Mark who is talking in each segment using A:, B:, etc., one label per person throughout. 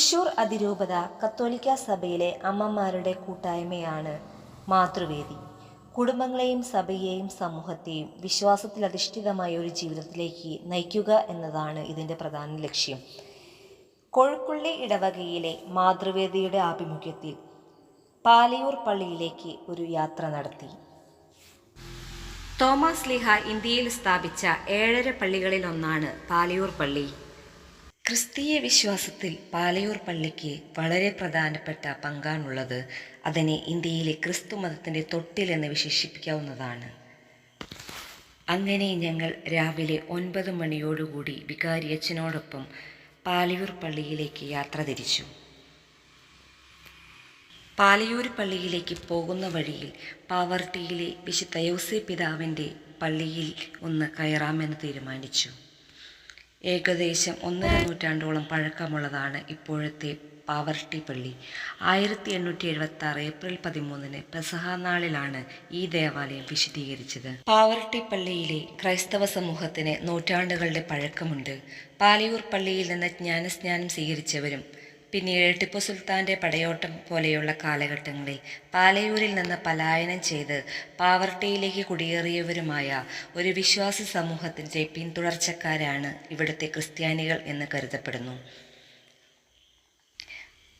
A: തൃശൂർ അതിരൂപത കത്തോലിക്ക സഭയിലെ അമ്മമാരുടെ കൂട്ടായ്മയാണ് മാതൃവേദി. കുടുംബങ്ങളെയും സഭയെയും സമൂഹത്തെയും വിശ്വാസത്തിൽ വിശ്വാസത്തിലധിഷ്ഠിതമായ ഒരു ജീവിതത്തിലേക്ക് നയിക്കുക എന്നതാണ് ഇതിന്റെ പ്രധാന ലക്ഷ്യം. കൊഴുക്കുള്ളി ഇടവകയിലെ മാതൃവേദിയുടെ ആഭിമുഖ്യത്തിൽ പാലയൂർ പള്ളിയിലേക്ക് ഒരു യാത്ര നടത്തി. തോമസ് ലിഹ ഇന്ത്യയിൽ സ്ഥാപിച്ച ഏഴര പള്ളികളിലൊന്നാണ് പാലയൂർ പള്ളി. ക്രിസ്തീയ വിശ്വാസത്തിൽ പാലയൂർ പള്ളിക്ക് വളരെ പ്രധാനപ്പെട്ട പങ്കാണുള്ളത്. അതിനെ ഇന്ത്യയിലെ ക്രിസ്തു മതത്തിന്റെ തൊട്ടിലെന്ന് വിശേഷിപ്പിക്കാവുന്നതാണ്. അങ്ങനെ ഞങ്ങൾ രാവിലെ ഒൻപത് മണിയോടുകൂടി വികാരിയച്ഛനോടൊപ്പം പാലയൂർ പള്ളിയിലേക്ക് യാത്ര തിരിച്ചു. പാലയൂർ പള്ളിയിലേക്ക് പോകുന്ന വഴിയിൽ പാവർട്ടിയിലെ വിശുദ്ധ യോസി പിതാവിന്റെ പള്ളിയിൽ ഒന്ന് കയറാമെന്ന് തീരുമാനിച്ചു. ഏകദേശം ഒന്നര നൂറ്റാണ്ടോളം പഴക്കമുള്ളതാണ് ഇപ്പോഴത്തെ പാവർട്ടി പള്ളി. ആയിരത്തി എണ്ണൂറ്റി എഴുപത്തി ആറ് ഏപ്രിൽ പതിമൂന്നിന് പെസഹ നാളിലാണ് ഈ ദേവാലയം വിശദീകരിച്ചത്. പാവർട്ടി പള്ളിയിലെ ക്രൈസ്തവ സമൂഹത്തിന് നൂറ്റാണ്ടുകളുടെ പഴക്കമുണ്ട്. പാലയൂർ പള്ളിയിൽ നിന്ന് ജ്ഞാനസ്നാനം സ്വീകരിച്ചവരും പിന്നീട് ടിപ്പു സുൽത്താന്റെ പടയോട്ടം പോലെയുള്ള കാലഘട്ടങ്ങളിൽ പാലയൂരിൽ നിന്ന് പലായനം ചെയ്ത് പാവർട്ടിയിലേക്ക് കുടിയേറിയവരുമായ ഒരു വിശ്വാസ സമൂഹത്തിന്റെ പിന്തുടർച്ചക്കാരാണ് ഇവിടുത്തെ ക്രിസ്ത്യാനികൾ എന്ന് കരുതപ്പെടുന്നു.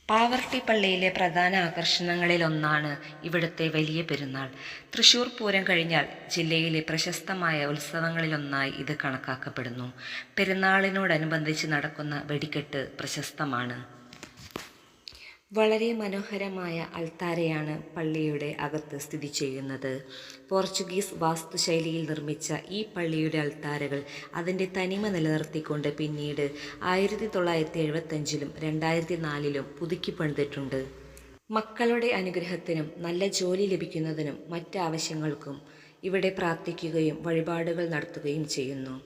A: പാവർട്ടി പള്ളിയിലെ പ്രധാന ആകർഷണങ്ങളിലൊന്നാണ് ഇവിടുത്തെ വലിയ പെരുന്നാൾ. തൃശൂർ പൂരം കഴിഞ്ഞാൽ ജില്ലയിലെ പ്രശസ്തമായ ഉത്സവങ്ങളിലൊന്നായി ഇത് കണക്കാക്കപ്പെടുന്നു. പെരുന്നാളിനോടനുബന്ധിച്ച് നടക്കുന്ന വെടിക്കെട്ട് പ്രശസ്തമാണ്. വളരെ മനോഹരമായ അൾത്താരയാണ് പള്ളിയുടെ അകത്ത് സ്ഥിതി ചെയ്യുന്നത്. പോർച്ചുഗീസ് വാസ്തുശൈലിയിൽ നിർമ്മിച്ച ഈ പള്ളിയുടെ അൾത്താരകൾ അതിന്റെ തനിമ നിലനിർത്തിക്കൊണ്ട് പിന്നീട് ആയിരത്തി തൊള്ളായിരത്തി എഴുപത്തഞ്ചിലും രണ്ടായിരത്തി നാലിലും പുതുക്കി പണിതിട്ടുണ്ട്. മക്കളുടെ അനുഗ്രഹത്തിനും നല്ല ജോലി ലഭിക്കുന്നതിനും മറ്റാവശ്യങ്ങൾക്കും ഇവിടെ പ്രാർത്ഥിക്കുകയും വഴിപാടുകൾ നടത്തുകയും ചെയ്യുന്നു.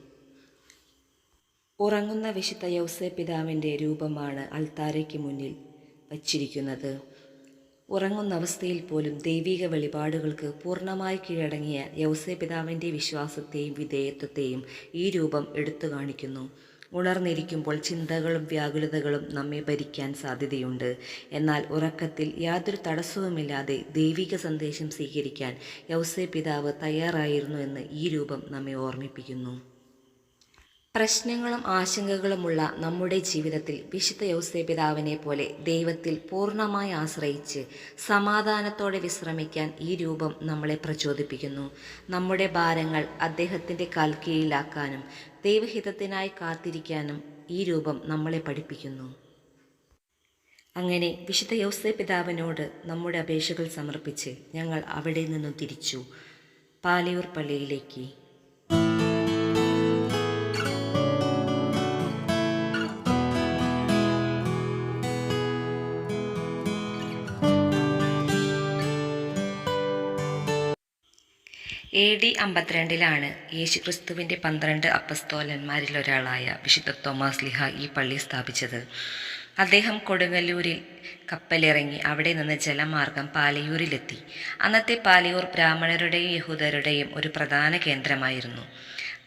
A: ഉറങ്ങുന്ന വിശുദ്ധ യൗസേ പിതാവിന്റെ രൂപമാണ് അൾത്താരയ്ക്ക് മുന്നിൽ വച്ചിരിക്കുന്നത്. ഉറങ്ങുന്ന അവസ്ഥയിൽ പോലും ദൈവിക വെളിപാടുകൾക്ക് പൂർണമായി കീഴടങ്ങിയ യൗസേ പിതാവിന്റെ വിശ്വാസത്തെയും വിധേയത്വത്തെയും ഈ രൂപം എടുത്തു കാണിക്കുന്നു. ഉണർന്നിരിക്കുമ്പോൾ ചിന്തകളും വ്യാകുലതകളും നമ്മെ ഭരിക്കാൻ സാധ്യതയുണ്ട്. എന്നാൽ ഉറക്കത്തിൽ യാതൊരു തടസ്സവുമില്ലാതെ ദൈവിക സന്ദേശം സ്വീകരിക്കാൻ യൗസേ പിതാവ് തയ്യാറായിരുന്നു എന്ന് ഈ രൂപം നമ്മെ ഓർമ്മിപ്പിക്കുന്നു. പ്രശ്നങ്ങളും ആശങ്കകളുമുള്ള നമ്മുടെ ജീവിതത്തിൽ വിശുദ്ധ യൗസേ പിതാവിനെ പോലെ ദൈവത്തിൽ പൂർണമായി ആശ്രയിച്ച് സമാധാനത്തോടെ വിശ്രമിക്കാൻ ഈ രൂപം നമ്മളെ പ്രചോദിപ്പിക്കുന്നു. നമ്മുടെ ഭാരങ്ങൾ അദ്ദേഹത്തിന്റെ കാൽക്കീഴിലാക്കാനും ദൈവഹിതത്തിനായി കാത്തിരിക്കാനും ഈ രൂപം നമ്മളെ പഠിപ്പിക്കുന്നു. അങ്ങനെ വിശുദ്ധ യൗസേ പിതാവിനോട് നമ്മുടെ അപേക്ഷകൾ സമർപ്പിച്ച് ഞങ്ങൾ അവിടെ നിന്നും തിരിച്ചു. പാലയൂർ പള്ളിയിലേക്ക് എ ഡി അമ്പത്തിരണ്ടിലാണ് യേശുക്രിസ്തുവിന്റെ പന്ത്രണ്ട് അപ്പസ്തോലന്മാരിൽ ഒരാളായ വിശുദ്ധ തോമസ് ലിഹ ഈ പള്ളി സ്ഥാപിച്ചത്. അദ്ദേഹം കൊടുങ്ങല്ലൂരിൽ കപ്പലിറങ്ങി അവിടെ നിന്ന് ജലമാർഗം പാലയൂരിലെത്തി. അന്നത്തെ പാലയൂർ ബ്രാഹ്മണരുടെയും യഹൂദരുടെയും ഒരു പ്രധാന കേന്ദ്രമായിരുന്നു.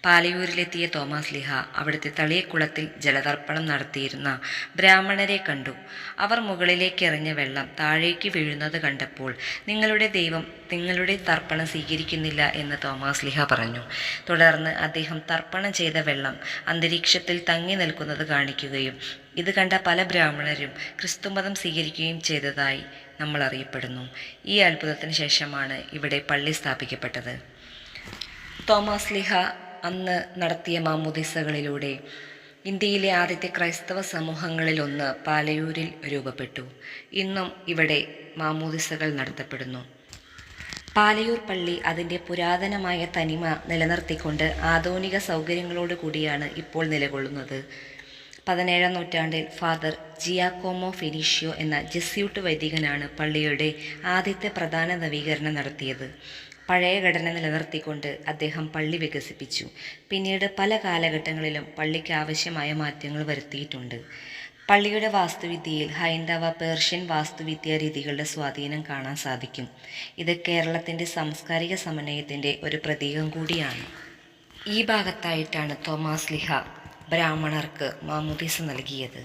A: പാലയൂരിലെത്തിയ തോമസ് ലിഹ അവിടുത്തെ തളിയക്കുളത്തിൽ ജലതർപ്പണം നടത്തിയിരുന്ന ബ്രാഹ്മണരെ കണ്ടു. അവർ മുകളിലേക്ക് എറിഞ്ഞ വെള്ളം താഴേക്ക് വീഴുന്നത് കണ്ടപ്പോൾ നിങ്ങളുടെ ദൈവം നിങ്ങളുടെ തർപ്പണം സ്വീകരിക്കുന്നില്ല എന്ന് തോമസ് ലിഹ പറഞ്ഞു. തുടർന്ന് അദ്ദേഹം തർപ്പണം ചെയ്ത വെള്ളം അന്തരീക്ഷത്തിൽ തങ്ങി നിൽക്കുന്നത് കാണിക്കുകയും ഇത് കണ്ട പല ബ്രാഹ്മണരും ക്രിസ്തുമതം സ്വീകരിക്കുകയും ചെയ്തതായി നമ്മൾ അറിയപ്പെടുന്നു. ഈ അത്ഭുതത്തിന് ശേഷമാണ് ഇവിടെ പള്ളി സ്ഥാപിക്കപ്പെട്ടത്. തോമസ് ലിഹ അന്ന് നടത്തിയ മാമുദിസകളിലൂടെ ഇന്ത്യയിലെ ആദ്യത്തെ ക്രൈസ്തവ സമൂഹങ്ങളിലൊന്ന് പാലയൂരിൽ രൂപപ്പെട്ടു. ഇന്നും ഇവിടെ മാമൂദിസകൾ നടത്തപ്പെടുന്നു. പാലയൂർ പള്ളി അതിന്റെ പുരാതനമായ തനിമ നിലനിർത്തിക്കൊണ്ട് ആധുനിക സൗകര്യങ്ങളോട് കൂടിയാണ് ഇപ്പോൾ നിലകൊള്ളുന്നത്. പതിനേഴാം നൂറ്റാണ്ടിൽ ഫാദർ ജിയാക്കോമോ ഫിനിഷ്യോ എന്ന ജെസ്യൂട്ട് വൈദികനാണ് പള്ളിയുടെ ആദ്യത്തെ പ്രധാന നവീകരണം നടത്തിയത്. പഴയ ഘടന നിലനിർത്തിക്കൊണ്ട് അദ്ദേഹം പള്ളി വികസിപ്പിച്ചു. പിന്നീട് പല കാലഘട്ടങ്ങളിലും പള്ളിക്ക് ആവശ്യമായ മാറ്റങ്ങൾ വരുത്തിയിട്ടുണ്ട്. പള്ളിയുടെ വാസ്തുവിദ്യയിൽ ഹൈന്ദവ പേർഷ്യൻ വാസ്തുവിദ്യ രീതികളുടെ സ്വാധീനം കാണാൻ സാധിക്കും. ഇത് കേരളത്തിന്റെ സാംസ്കാരിക സമന്വയത്തിന്റെ ഒരു പ്രതീകം കൂടിയാണ്. ഈ ഭാഗത്തായിട്ടാണ് തോമാസ് ലിഹ ബ്രാഹ്മണർക്ക് മാമുദീസ നൽകിയത്.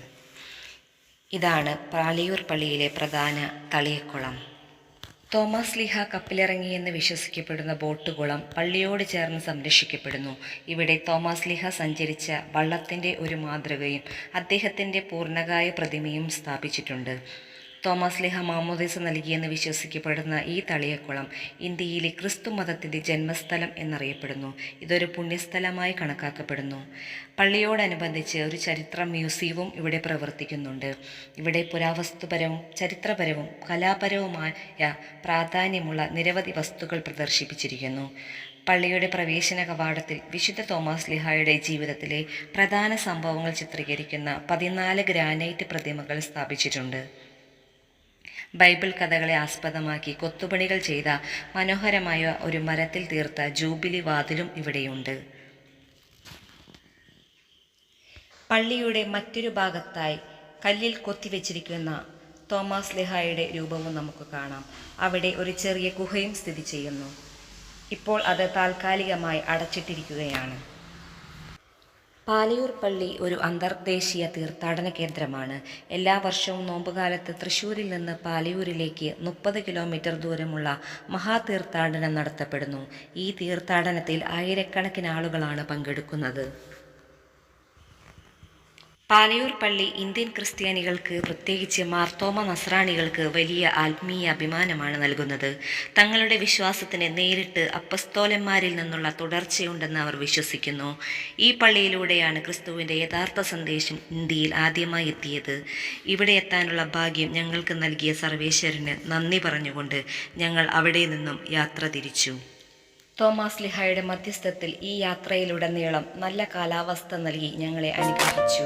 A: ഇതാണ് പാളിയൂർ പള്ളിയിലെ പ്രധാന തളിയക്കുളം. തോമസ് ലിഹ കപ്പിലിറങ്ങിയെന്ന് വിശ്വസിക്കപ്പെടുന്ന ബോട്ടുകുളം പള്ളിയോട് ചേർന്ന് സംരക്ഷിക്കപ്പെടുന്നു. ഇവിടെ തോമസ് ലിഹ സഞ്ചരിച്ച വള്ളത്തിന്റെ ഒരു മാതൃകയും അദ്ദേഹത്തിന്റെ പൂർണകായ പ്രതിമയും സ്ഥാപിച്ചിട്ടുണ്ട്. തോമസ് ലിഹ മാമോദീസ് നൽകിയെന്ന് വിശ്വസിക്കപ്പെടുന്ന ഈ തളിയക്കുളം ഇന്ത്യയിലെ ക്രിസ്തു മതത്തിന്റെ ജന്മസ്ഥലം എന്നറിയപ്പെടുന്നു. ഇതൊരു പുണ്യസ്ഥലമായി കണക്കാക്കപ്പെടുന്നു. പള്ളിയോടനുബന്ധിച്ച് ഒരു ചരിത്ര മ്യൂസിയവും ഇവിടെ പ്രവർത്തിക്കുന്നുണ്ട്. ഇവിടെ പുരാവസ്തുപരവും ചരിത്രപരവും കലാപരവുമായ പ്രാധാന്യമുള്ള നിരവധി വസ്തുക്കൾ പ്രദർശിപ്പിച്ചിരിക്കുന്നു. പള്ളിയുടെ പ്രവേശന കവാടത്തിൽ വിശുദ്ധ തോമസ് ലിഹായുടെ ജീവിതത്തിലെ പ്രധാന സംഭവങ്ങൾ ചിത്രീകരിക്കുന്ന പതിനാല് ഗ്രാനൈറ്റ് പ്രതിമകൾ സ്ഥാപിച്ചിട്ടുണ്ട്. ബൈബിൾ കഥകളെ ആസ്പദമാക്കി കൊത്തുപണികൾ ചെയ്ത മനോഹരമായ ഒരു മരത്തിൽ തീർത്ത ജൂബിലി വാതിലും ഇവിടെയുണ്ട്. പള്ളിയുടെ മറ്റൊരു ഭാഗത്തായി കല്ലിൽ കൊത്തിവെച്ചിരിക്കുന്ന തോമസ് ലിഹായുടെ രൂപവും നമുക്ക് കാണാം. അവിടെ ഒരു ചെറിയ ഗുഹയും സ്ഥിതി ചെയ്യുന്നു. ഇപ്പോൾ അത് താൽക്കാലികമായി അടച്ചിട്ടിരിക്കുകയാണ്. പാലയൂർ പള്ളി ഒരു അന്തർദേശീയ തീർത്ഥാടന കേന്ദ്രമാണ്. എല്ലാ വർഷവും നോമ്പുകാലത്ത് തൃശ്ശൂരിൽ നിന്ന് പാലയൂരിലേക്ക് മുപ്പത് കിലോമീറ്റർ ദൂരമുള്ള മഹാതീർത്ഥാടനം നടത്തപ്പെടുന്നു. ഈ തീർത്ഥാടനത്തിൽ ആയിരക്കണക്കിന് ആളുകളാണ് പങ്കെടുക്കുന്നത്. പാലയൂർ പള്ളി ഇന്ത്യൻ ക്രിസ്ത്യാനികൾക്ക് പ്രത്യേകിച്ച് മാർത്തോമ നസ്രാണികൾക്ക് വലിയ ആത്മീയ അഭിമാനമാണ് നൽകുന്നത്. തങ്ങളുടെ വിശ്വാസത്തിന് നേരിട്ട് അപ്പസ്തോലന്മാരിൽ നിന്നുള്ള തുടർച്ചയുണ്ടെന്ന് അവർ വിശ്വസിക്കുന്നു. ഈ പള്ളിയിലൂടെയാണ് ക്രിസ്തുവിന്റെ യഥാർത്ഥ സന്ദേശം ഇന്ത്യയിൽ ആദ്യമായി എത്തിയത്. ഇവിടെ എത്താനുള്ള ഭാഗ്യം ഞങ്ങൾക്ക് നൽകിയ സർവേശ്വരന് നന്ദി പറഞ്ഞുകൊണ്ട് ഞങ്ങൾ അവിടെ നിന്നും യാത്ര തിരിച്ചു. തോമസ് ലിഹായുടെ മധ്യസ്ഥത്തിൽ ഈ യാത്രയിലുടനീളം നല്ല കാലാവസ്ഥ നൽകി ഞങ്ങളെ അനുഗ്രഹിച്ചു.